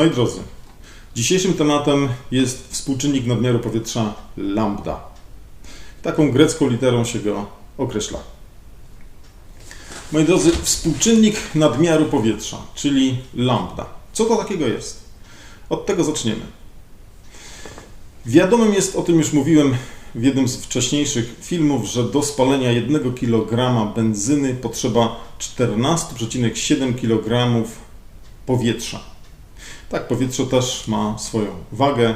Moi drodzy, dzisiejszym tematem jest współczynnik nadmiaru powietrza lambda. Taką grecką literą się go określa. Moi drodzy, współczynnik nadmiaru powietrza, czyli lambda. Co to takiego jest? Od tego zaczniemy. Wiadomym jest, o tym już mówiłem w jednym z wcześniejszych filmów, że do spalenia 1 kg benzyny potrzeba 14,7 kg powietrza. Tak, powietrze też ma swoją wagę.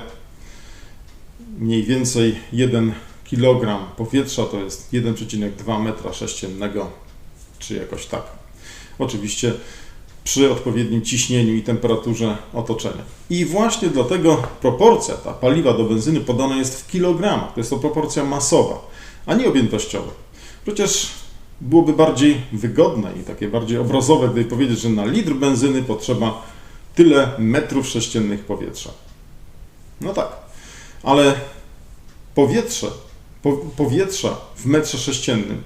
Mniej więcej 1 kg powietrza to jest 1,2 metra sześciennego, czy jakoś tak. Oczywiście przy odpowiednim ciśnieniu i temperaturze otoczenia. I właśnie dlatego proporcja ta paliwa do benzyny podana jest w kilogramach. To jest to proporcja masowa, a nie objętościowa. Przecież byłoby bardziej wygodne i takie bardziej obrazowe, gdyby powiedzieć, że na litr benzyny potrzeba tyle metrów sześciennych powietrza. No tak, ale powietrze, po, powietrza w metrze sześciennym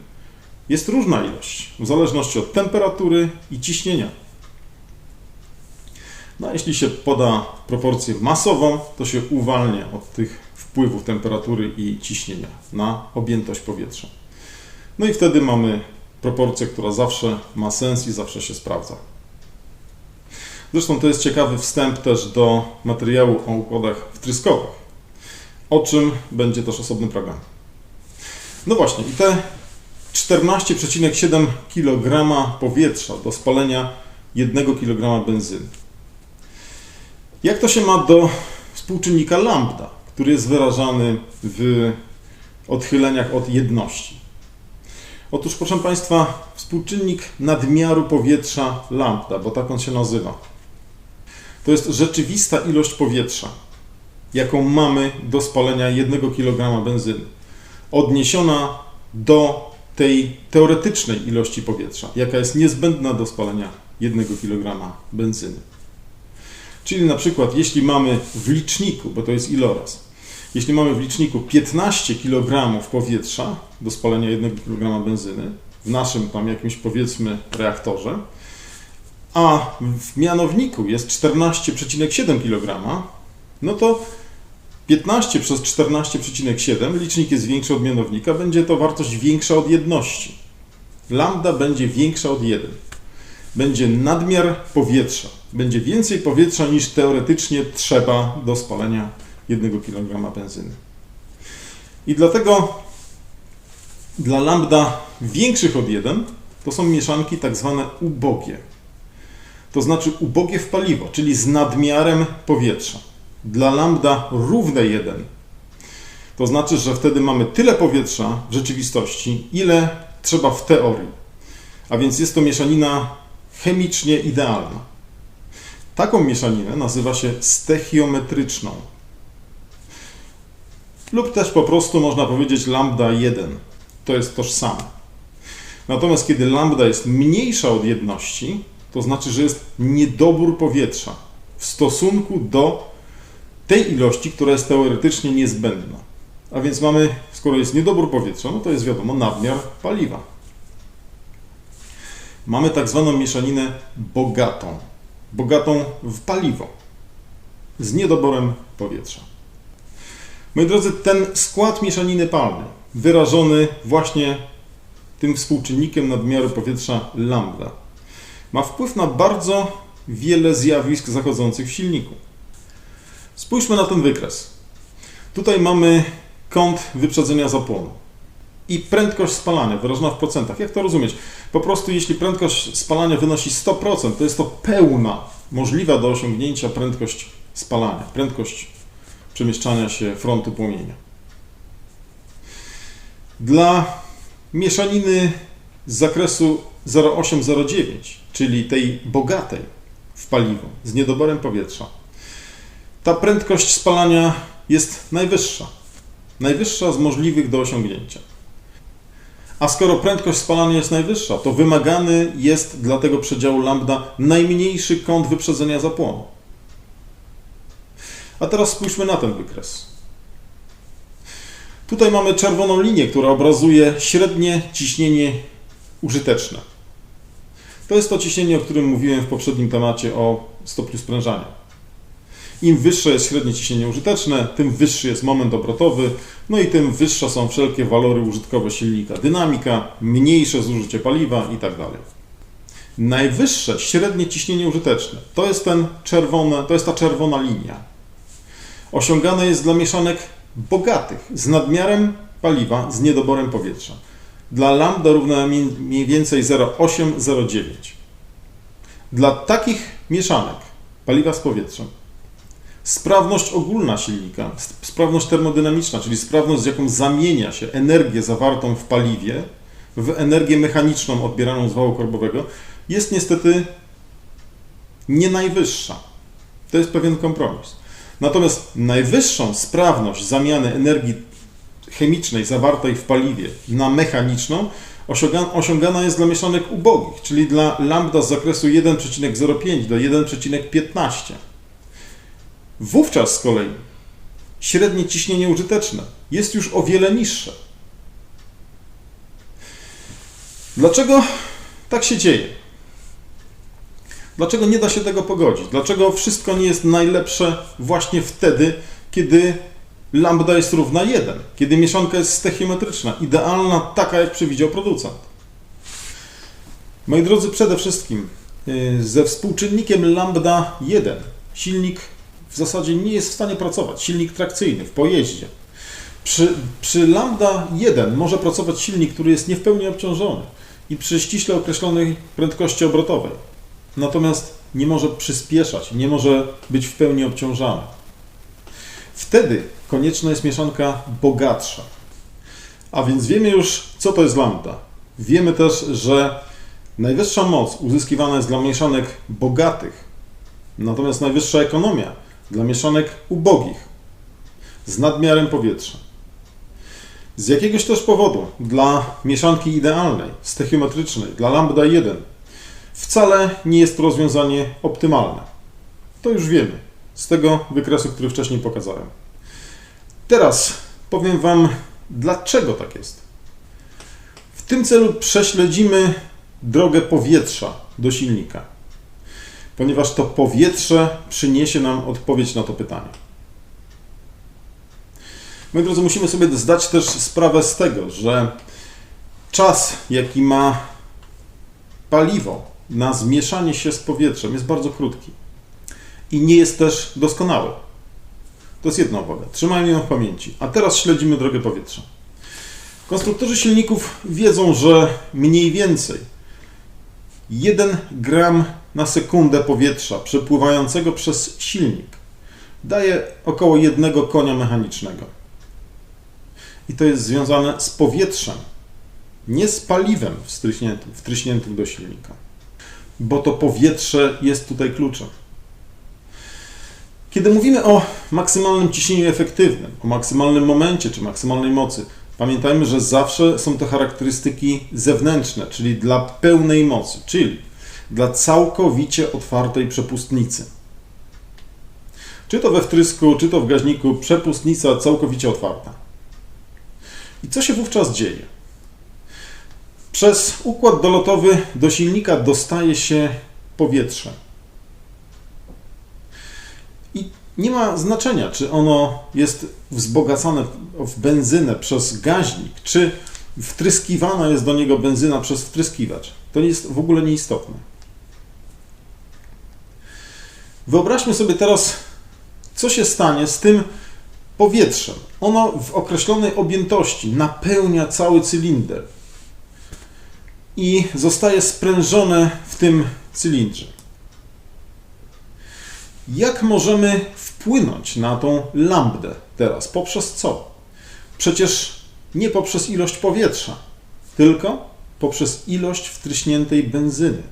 jest różna ilość, w zależności od temperatury i ciśnienia. No a jeśli się poda proporcję masową, to się uwalnia od tych wpływów temperatury i ciśnienia na objętość powietrza. No i wtedy mamy proporcję, która zawsze ma sens i zawsze się sprawdza. Zresztą to jest ciekawy wstęp też do materiału o układach wtryskowych, o czym będzie też osobny program. No właśnie, i te 14,7 kg powietrza do spalenia 1 kg benzyny. Jak to się ma do współczynnika lambda, który jest wyrażany w odchyleniach od jedności? Otóż, proszę Państwa, współczynnik nadmiaru powietrza lambda, bo tak on się nazywa, to jest rzeczywista ilość powietrza, jaką mamy do spalenia 1 kg benzyny, odniesiona do tej teoretycznej ilości powietrza, jaka jest niezbędna do spalenia 1 kg benzyny. Czyli na przykład, jeśli mamy w liczniku, bo to jest iloraz, jeśli mamy w liczniku 15 kg powietrza do spalenia 1 kg benzyny, w naszym tam jakimś powiedzmy reaktorze, a w mianowniku jest 14,7 kg, no to 15 przez 14,7, licznik jest większy od mianownika, będzie to wartość większa od jedności. Lambda będzie większa od 1. Będzie nadmiar powietrza. Będzie więcej powietrza niż teoretycznie trzeba do spalenia 1 kg benzyny. I dlatego dla lambda większych od 1 to są mieszanki tak zwane ubogie to znaczy ubogie w paliwo, czyli z nadmiarem powietrza. Dla lambda równe 1, to znaczy, że wtedy mamy tyle powietrza w rzeczywistości, ile trzeba w teorii. A więc jest to mieszanina chemicznie idealna. Taką mieszaninę nazywa się stechiometryczną. Lub też po prostu można powiedzieć lambda 1. To jest tożsame. Natomiast kiedy lambda jest mniejsza od jedności, to znaczy, że jest niedobór powietrza w stosunku do tej ilości, która jest teoretycznie niezbędna. A więc mamy, skoro jest niedobór powietrza, no to jest wiadomo nadmiar paliwa. Mamy tak zwaną mieszaninę bogatą. Bogatą w paliwo. Z niedoborem powietrza. Moi drodzy, ten skład mieszaniny palnej, wyrażony właśnie tym współczynnikiem nadmiaru powietrza lambda, ma wpływ na bardzo wiele zjawisk zachodzących w silniku. Spójrzmy na ten wykres. Tutaj mamy kąt wyprzedzenia zapłonu i prędkość spalania wyrażona w procentach. Jak to rozumieć? Po prostu jeśli prędkość spalania wynosi 100%, to jest to pełna, możliwa do osiągnięcia prędkość spalania, prędkość przemieszczania się frontu płomienia. Dla mieszaniny z zakresu 0809, czyli tej bogatej w paliwo, z niedoborem powietrza, ta prędkość spalania jest najwyższa. Najwyższa z możliwych do osiągnięcia. A skoro prędkość spalania jest najwyższa, to wymagany jest dla tego przedziału lambda najmniejszy kąt wyprzedzenia zapłonu. A teraz spójrzmy na ten wykres. Tutaj mamy czerwoną linię, która obrazuje średnie ciśnienie użyteczne. To jest to ciśnienie, o którym mówiłem w poprzednim temacie o stopniu sprężania. Im wyższe jest średnie ciśnienie użyteczne, tym wyższy jest moment obrotowy, no i tym wyższe są wszelkie walory użytkowe silnika, dynamika, mniejsze zużycie paliwa itd. Najwyższe średnie ciśnienie użyteczne to jest, ten czerwone, to jest ta czerwona linia. Osiągane jest dla mieszanek bogatych, z nadmiarem paliwa, z niedoborem powietrza. Dla lambda równa mniej więcej 0,8-0,9. Dla takich mieszanek paliwa z powietrzem sprawność ogólna silnika, sprawność termodynamiczna, czyli sprawność, z jaką zamienia się energię zawartą w paliwie w energię mechaniczną odbieraną z wału korbowego, jest niestety nie najwyższa. To jest pewien kompromis. Natomiast najwyższą sprawność zamiany energii chemicznej zawartej w paliwie na mechaniczną osiągana jest dla mieszanek ubogich, czyli dla lambda z zakresu 1,05 do 1,15. Wówczas z kolei średnie ciśnienie użyteczne jest już o wiele niższe. Dlaczego tak się dzieje? Dlaczego nie da się tego pogodzić? Dlaczego wszystko nie jest najlepsze właśnie wtedy, kiedy lambda jest równa 1, kiedy mieszanka jest stechiometryczna, idealna, taka jak przewidział producent? Moi drodzy, przede wszystkim yy, ze współczynnikiem lambda 1 silnik w zasadzie nie jest w stanie pracować. Silnik trakcyjny w pojeździe. Przy, przy lambda 1 może pracować silnik, który jest nie w pełni obciążony i przy ściśle określonej prędkości obrotowej. Natomiast nie może przyspieszać, nie może być w pełni obciążany. Wtedy konieczna jest mieszanka bogatsza. A więc wiemy już, co to jest lambda. Wiemy też, że najwyższa moc uzyskiwana jest dla mieszanek bogatych, natomiast najwyższa ekonomia dla mieszanek ubogich, z nadmiarem powietrza. Z jakiegoś też powodu dla mieszanki idealnej, stechiometrycznej, dla lambda 1, wcale nie jest to rozwiązanie optymalne. To już wiemy z tego wykresu, który wcześniej pokazałem. Teraz powiem Wam, dlaczego tak jest. W tym celu prześledzimy drogę powietrza do silnika, ponieważ to powietrze przyniesie nam odpowiedź na to pytanie. Moi drodzy, musimy sobie zdać też sprawę z tego, że czas, jaki ma paliwo na zmieszanie się z powietrzem, jest bardzo krótki i nie jest też doskonały. To jest jedna uwaga. Trzymajmy ją w pamięci. A teraz śledzimy drogę powietrza. Konstruktorzy silników wiedzą, że mniej więcej 1 gram na sekundę powietrza przepływającego przez silnik daje około jednego konia mechanicznego. I to jest związane z powietrzem, nie z paliwem wtryśniętym, wtryśniętym do silnika. Bo to powietrze jest tutaj kluczem. Kiedy mówimy o maksymalnym ciśnieniu efektywnym, o maksymalnym momencie czy maksymalnej mocy, pamiętajmy, że zawsze są to charakterystyki zewnętrzne, czyli dla pełnej mocy, czyli dla całkowicie otwartej przepustnicy. Czy to we wtrysku, czy to w gaźniku, przepustnica całkowicie otwarta. I co się wówczas dzieje? Przez układ dolotowy do silnika dostaje się powietrze. I nie ma znaczenia, czy ono jest wzbogacane w benzynę przez gaźnik, czy wtryskiwana jest do niego benzyna przez wtryskiwacz. To jest w ogóle nieistotne. Wyobraźmy sobie teraz, co się stanie z tym powietrzem. Ono w określonej objętości napełnia cały cylinder i zostaje sprężone w tym cylindrze. Jak możemy wpłynąć na tą lambdę teraz? Poprzez co? Przecież nie poprzez ilość powietrza, tylko poprzez ilość wtryśniętej benzyny,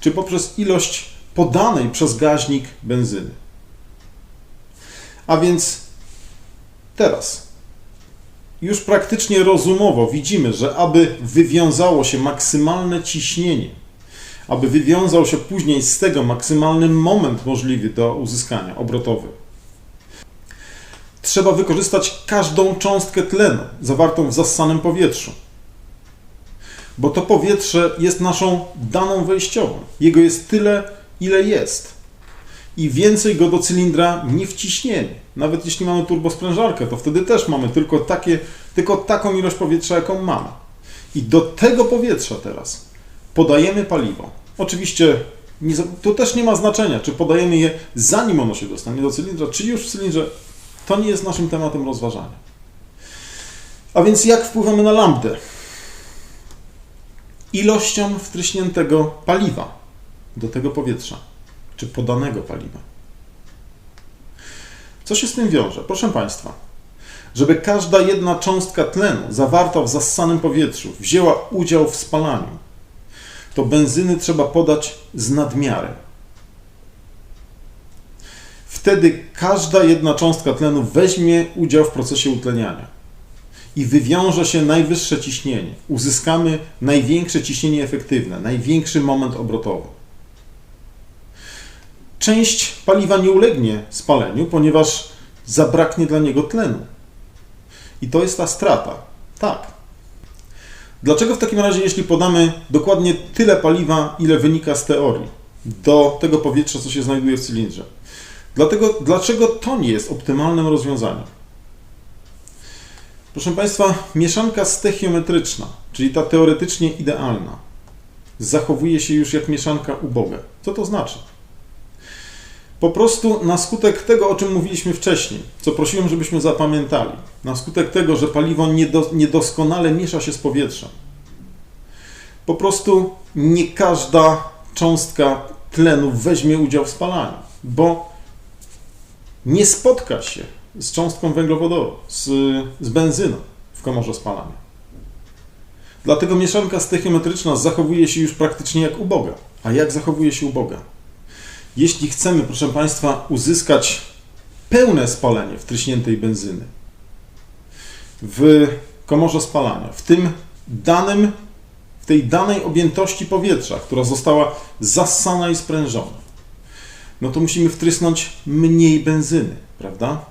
czy poprzez ilość podanej przez gaźnik benzyny. A więc Teraz już praktycznie rozumowo widzimy, że aby wywiązało się maksymalne ciśnienie, aby wywiązał się później z tego maksymalny moment możliwy do uzyskania obrotowy, trzeba wykorzystać każdą cząstkę tlenu zawartą w zassanym powietrzu. Bo to powietrze jest naszą daną wejściową. Jego jest tyle, ile jest. i więcej go do cylindra nie wciśniemy. Nawet jeśli mamy turbosprężarkę, to wtedy też mamy tylko, takie, tylko taką ilość powietrza, jaką mamy. I do tego powietrza teraz podajemy paliwo. Oczywiście nie, to też nie ma znaczenia, czy podajemy je zanim ono się dostanie do cylindra, czy już w cylindrze. To nie jest naszym tematem rozważania. A więc jak wpływamy na lambdę? Ilością wtryśniętego paliwa do tego powietrza, czy podanego paliwa. Co się z tym wiąże? Proszę Państwa, żeby każda jedna cząstka tlenu zawarta w zassanym powietrzu wzięła udział w spalaniu, to benzyny trzeba podać z nadmiarem. Wtedy każda jedna cząstka tlenu weźmie udział w procesie utleniania i wywiąże się najwyższe ciśnienie. Uzyskamy największe ciśnienie efektywne, największy moment obrotowy. Część paliwa nie ulegnie spaleniu, ponieważ zabraknie dla niego tlenu. I to jest ta strata. Tak. Dlaczego w takim razie, jeśli podamy dokładnie tyle paliwa, ile wynika z teorii, do tego powietrza, co się znajduje w cylindrze? Dlatego, dlaczego to nie jest optymalnym rozwiązaniem? Proszę Państwa, mieszanka stechiometryczna, czyli ta teoretycznie idealna, zachowuje się już jak mieszanka uboga. Co to znaczy? Po prostu na skutek tego, o czym mówiliśmy wcześniej, co prosiłem, żebyśmy zapamiętali, na skutek tego, że paliwo niedo, niedoskonale miesza się z powietrzem, po prostu nie każda cząstka tlenu weźmie udział w spalaniu, bo nie spotka się z cząstką węglowodorów, z, z benzyną w komorze spalania. Dlatego mieszanka stechiometryczna zachowuje się już praktycznie jak uboga. A jak zachowuje się uboga? Jeśli chcemy, proszę Państwa, uzyskać pełne spalenie wtryśniętej benzyny w komorze spalania, w tym danym, w tej danej objętości powietrza, która została zassana i sprężona, no to musimy wtrysnąć mniej benzyny, prawda?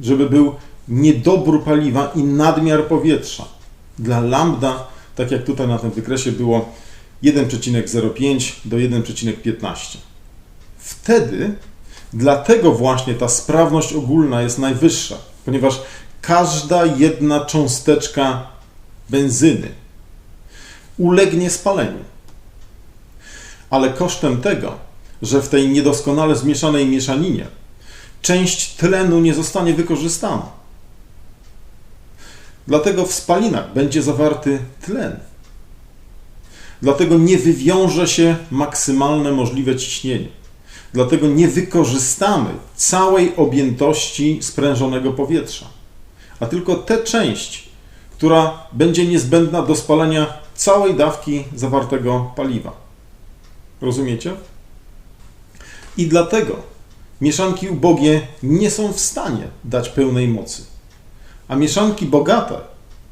Żeby był niedobór paliwa i nadmiar powietrza. Dla lambda, tak jak tutaj na tym wykresie było 1,05 do 1,15. Wtedy, dlatego właśnie ta sprawność ogólna jest najwyższa, ponieważ każda jedna cząsteczka benzyny ulegnie spaleniu. Ale kosztem tego, że w tej niedoskonale zmieszanej mieszaninie część tlenu nie zostanie wykorzystana. Dlatego w spalinach będzie zawarty tlen. Dlatego nie wywiąże się maksymalne możliwe ciśnienie. Dlatego nie wykorzystamy całej objętości sprężonego powietrza, a tylko tę część, która będzie niezbędna do spalenia całej dawki zawartego paliwa. Rozumiecie? I dlatego mieszanki ubogie nie są w stanie dać pełnej mocy, a mieszanki bogate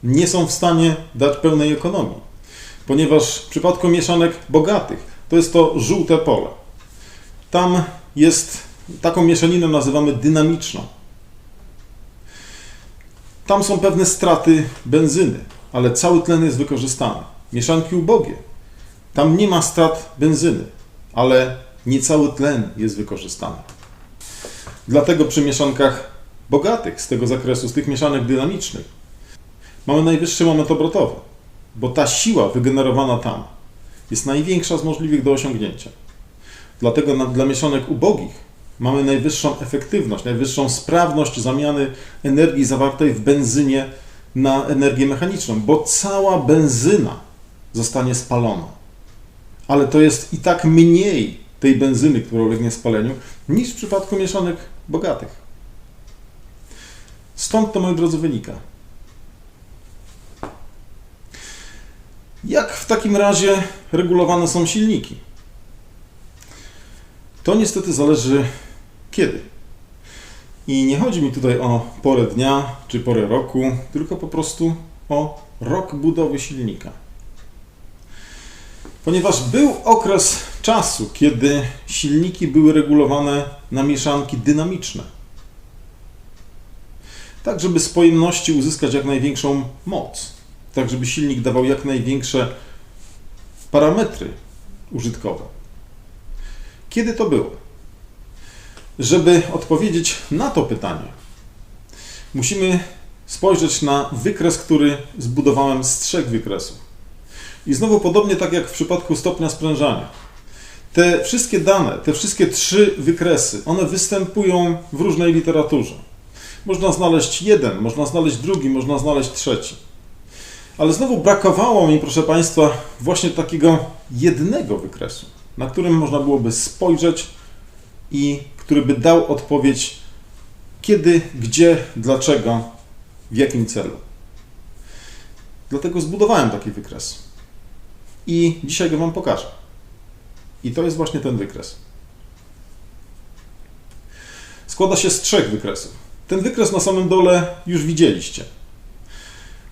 nie są w stanie dać pełnej ekonomii, ponieważ w przypadku mieszanek bogatych to jest to żółte pole. Tam jest, taką mieszaninę nazywamy dynamiczną. Tam są pewne straty benzyny, ale cały tlen jest wykorzystany. Mieszanki ubogie, tam nie ma strat benzyny, ale nie cały tlen jest wykorzystany. Dlatego przy mieszankach bogatych z tego zakresu, z tych mieszanek dynamicznych, mamy najwyższy moment obrotowy, bo ta siła wygenerowana tam jest największa z możliwych do osiągnięcia. Dlatego na, dla mieszanek ubogich mamy najwyższą efektywność, najwyższą sprawność zamiany energii zawartej w benzynie na energię mechaniczną, bo cała benzyna zostanie spalona. Ale to jest i tak mniej tej benzyny, która ulegnie spaleniu, niż w przypadku mieszanek bogatych. Stąd to, moi drodzy, wynika. Jak w takim razie regulowane są silniki? To niestety zależy kiedy. I nie chodzi mi tutaj o porę dnia czy porę roku, tylko po prostu o rok budowy silnika. Ponieważ był okres czasu, kiedy silniki były regulowane na mieszanki dynamiczne. Tak, żeby z pojemności uzyskać jak największą moc. Tak, żeby silnik dawał jak największe parametry użytkowe. Kiedy to było? Żeby odpowiedzieć na to pytanie, musimy spojrzeć na wykres, który zbudowałem z trzech wykresów. I znowu podobnie tak jak w przypadku stopnia sprężania. Te wszystkie dane, te wszystkie trzy wykresy, one występują w różnej literaturze. Można znaleźć jeden, można znaleźć drugi, można znaleźć trzeci. Ale znowu brakowało mi, proszę Państwa, właśnie takiego jednego wykresu, na którym można byłoby spojrzeć i który by dał odpowiedź kiedy, gdzie, dlaczego, w jakim celu. Dlatego zbudowałem taki wykres. I dzisiaj go Wam pokażę. I to jest właśnie ten wykres. Składa się z trzech wykresów. Ten wykres na samym dole już widzieliście.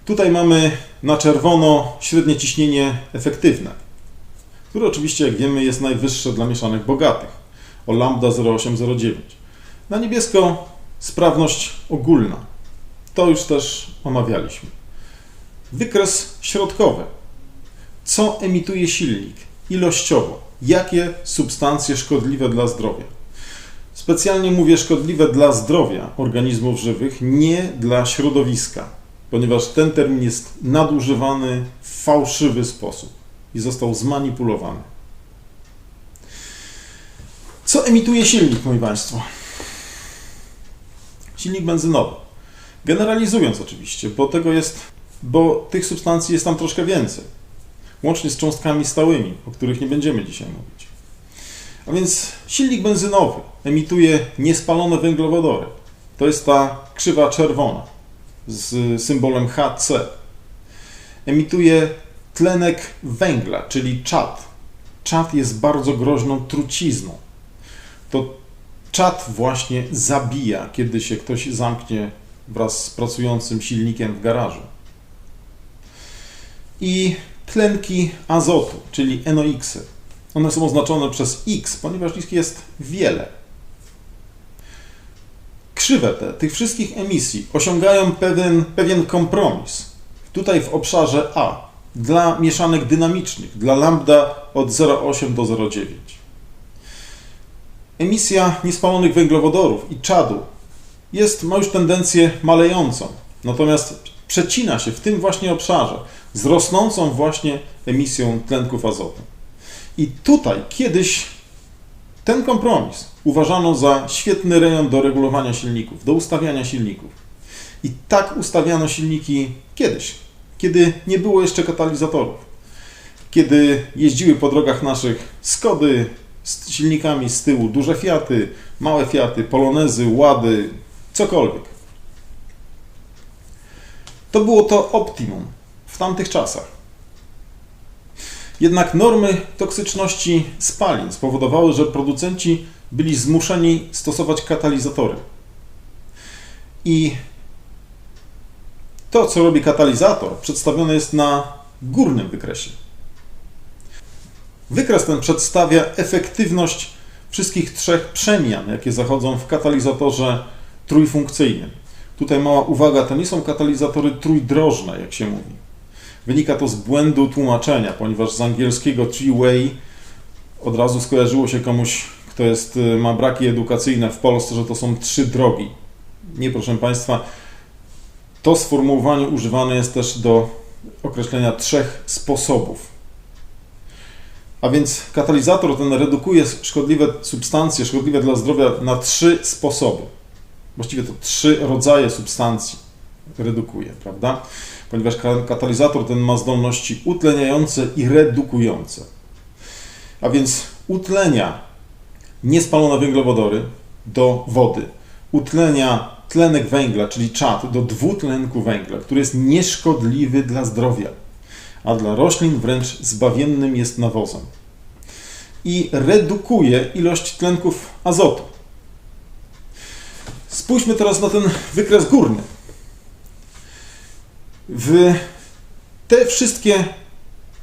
Tutaj mamy na czerwono średnie ciśnienie efektywne, które oczywiście, jak wiemy, jest najwyższe dla mieszanek bogatych, o lambda 0,809. Na niebiesko sprawność ogólna. To już też omawialiśmy. Wykres środkowy. Co emituje silnik ilościowo? Jakie substancje szkodliwe dla zdrowia? Specjalnie mówię szkodliwe dla zdrowia organizmów żywych, nie dla środowiska, ponieważ ten termin jest nadużywany w fałszywy sposób i został zmanipulowany. Co emituje silnik, moi Państwo? Silnik benzynowy. Generalizując oczywiście, bo tego jest, bo tych substancji jest tam troszkę więcej. Łącznie z cząstkami stałymi, o których nie będziemy dzisiaj mówić. A więc silnik benzynowy emituje niespalone węglowodory. To jest ta krzywa czerwona z symbolem HC. Emituje tlenek węgla, czyli czad. Czad jest bardzo groźną trucizną. To czad właśnie zabija, kiedy się ktoś zamknie wraz z pracującym silnikiem w garażu. I tlenki azotu, czyli NOx. -y. One są oznaczone przez X, ponieważ ich jest wiele. Krzywe te, tych wszystkich emisji osiągają pewien, pewien kompromis. Tutaj w obszarze A dla mieszanek dynamicznych, dla lambda od 0,8 do 0,9. Emisja niespalonych węglowodorów i czadu jest, ma już tendencję malejącą, natomiast przecina się w tym właśnie obszarze z rosnącą właśnie emisją tlenków azotu. I tutaj kiedyś ten kompromis uważano za świetny rejon do regulowania silników, do ustawiania silników. I tak ustawiano silniki kiedyś, kiedy nie było jeszcze katalizatorów. Kiedy jeździły po drogach naszych Skody z silnikami z tyłu, duże Fiaty, małe Fiaty, Polonezy, Łady, cokolwiek. To było to optimum w tamtych czasach. Jednak normy toksyczności spalin spowodowały, że producenci byli zmuszeni stosować katalizatory. I to, co robi katalizator, przedstawione jest na górnym wykresie. Wykres ten przedstawia efektywność wszystkich trzech przemian, jakie zachodzą w katalizatorze trójfunkcyjnym. Tutaj mała uwaga, to nie są katalizatory trójdrożne, jak się mówi. Wynika to z błędu tłumaczenia, ponieważ z angielskiego three-way od razu skojarzyło się komuś, kto jest, y, ma braki edukacyjne w Polsce, że to są trzy drogi. Nie, proszę Państwa, to sformułowanie używane jest też do określenia trzech sposobów. A więc katalizator ten redukuje szkodliwe substancje, szkodliwe dla zdrowia na trzy sposoby. Właściwie to trzy rodzaje substancji redukuje, prawda? Ponieważ katalizator ten ma zdolności utleniające i redukujące. A więc utlenia niespalone węglowodory do wody, utlenia tlenek węgla, czyli czad, do dwutlenku węgla, który jest nieszkodliwy dla zdrowia, a dla roślin wręcz zbawiennym jest nawozem. I redukuje ilość tlenków azotu. Spójrzmy teraz na ten wykres górny. W te wszystkie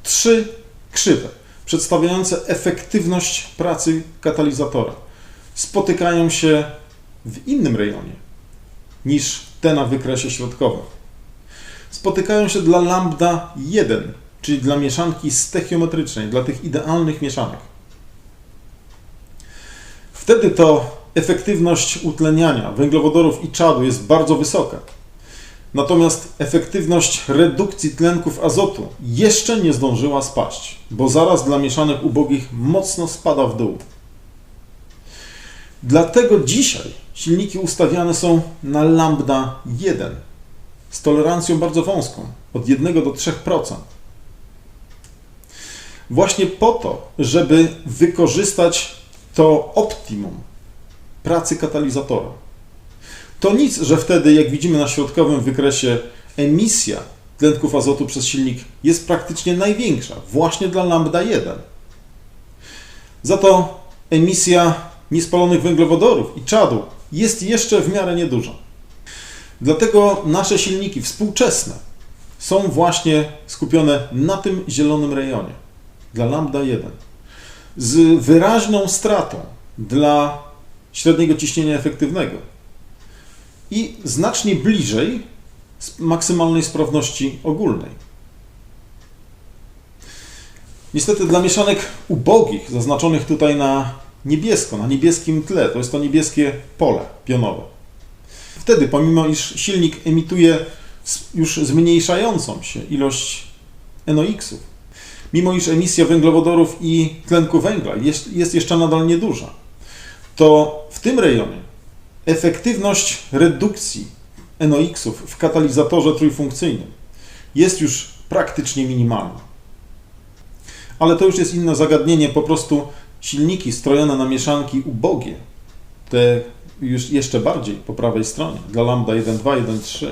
trzy krzywe przedstawiające efektywność pracy katalizatora spotykają się w innym rejonie niż te na wykresie środkowym. Spotykają się dla lambda 1, czyli dla mieszanki stechiometrycznej, dla tych idealnych mieszanek. Wtedy to efektywność utleniania węglowodorów i czadu jest bardzo wysoka. Natomiast efektywność redukcji tlenków azotu jeszcze nie zdążyła spaść, bo zaraz dla mieszanek ubogich mocno spada w dół. Dlatego dzisiaj silniki ustawiane są na lambda 1 z tolerancją bardzo wąską od 1 do 3%. Właśnie po to, żeby wykorzystać to optimum pracy katalizatora. To nic, że wtedy, jak widzimy na środkowym wykresie, emisja tlenków azotu przez silnik jest praktycznie największa, właśnie dla lambda 1. Za to emisja niespalonych węglowodorów i czadu jest jeszcze w miarę nieduża. Dlatego nasze silniki współczesne są właśnie skupione na tym zielonym rejonie, dla lambda 1, z wyraźną stratą dla średniego ciśnienia efektywnego i znacznie bliżej maksymalnej sprawności ogólnej. Niestety dla mieszanek ubogich, zaznaczonych tutaj na niebiesko, na niebieskim tle, to jest to niebieskie pole pionowe. Wtedy, pomimo iż silnik emituje już zmniejszającą się ilość NOx-ów, mimo iż emisja węglowodorów i tlenku węgla jest, jest jeszcze nadal nieduża, to w tym rejonie efektywność redukcji NOx-ów w katalizatorze trójfunkcyjnym jest już praktycznie minimalna. Ale to już jest inne zagadnienie, po prostu silniki strojone na mieszanki ubogie, te już jeszcze bardziej po prawej stronie, dla lambda 1.2, 1.3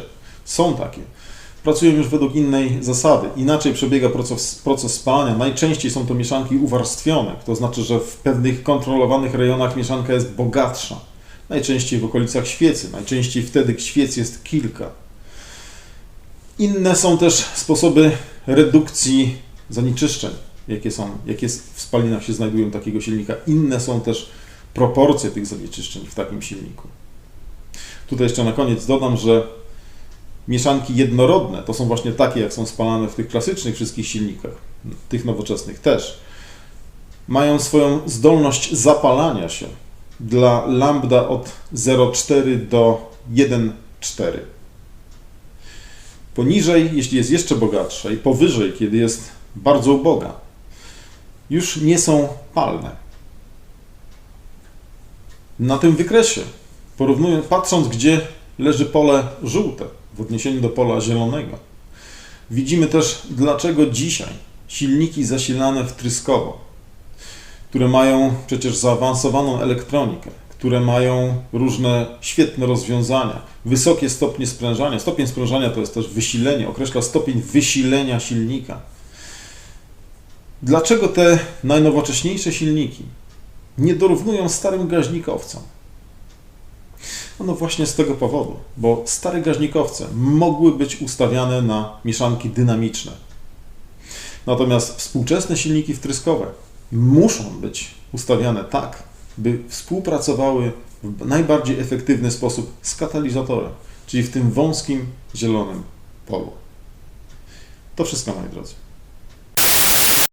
są takie. Pracują już według innej zasady. Inaczej przebiega proces, proces spalania. Najczęściej są to mieszanki uwarstwione, to znaczy, że w pewnych kontrolowanych rejonach mieszanka jest bogatsza. Najczęściej w okolicach świecy, najczęściej wtedy świec jest kilka. Inne są też sposoby redukcji zanieczyszczeń, jakie, są, jakie w spalinach się znajdują takiego silnika. Inne są też proporcje tych zanieczyszczeń w takim silniku. Tutaj jeszcze na koniec dodam, że mieszanki jednorodne to są właśnie takie, jak są spalane w tych klasycznych wszystkich silnikach, tych nowoczesnych też. Mają swoją zdolność zapalania się dla lambda od 0,4 do 1,4. Poniżej, jeśli jest jeszcze bogatsza i powyżej, kiedy jest bardzo uboga, już nie są palne. Na tym wykresie, porównując, patrząc, gdzie leży pole żółte w odniesieniu do pola zielonego, widzimy też, dlaczego dzisiaj silniki zasilane wtryskowo, które mają przecież zaawansowaną elektronikę, które mają różne świetne rozwiązania, wysokie stopnie sprężania. Stopień sprężania to jest też wysilenie, określa stopień wysilenia silnika. Dlaczego te najnowocześniejsze silniki nie dorównują starym gaźnikowcom? No właśnie z tego powodu, bo stare gaźnikowce mogły być ustawiane na mieszanki dynamiczne. Natomiast współczesne silniki wtryskowe muszą być ustawiane tak, by współpracowały w najbardziej efektywny sposób z katalizatorem, czyli w tym wąskim zielonym polu. To wszystko, moi drodzy.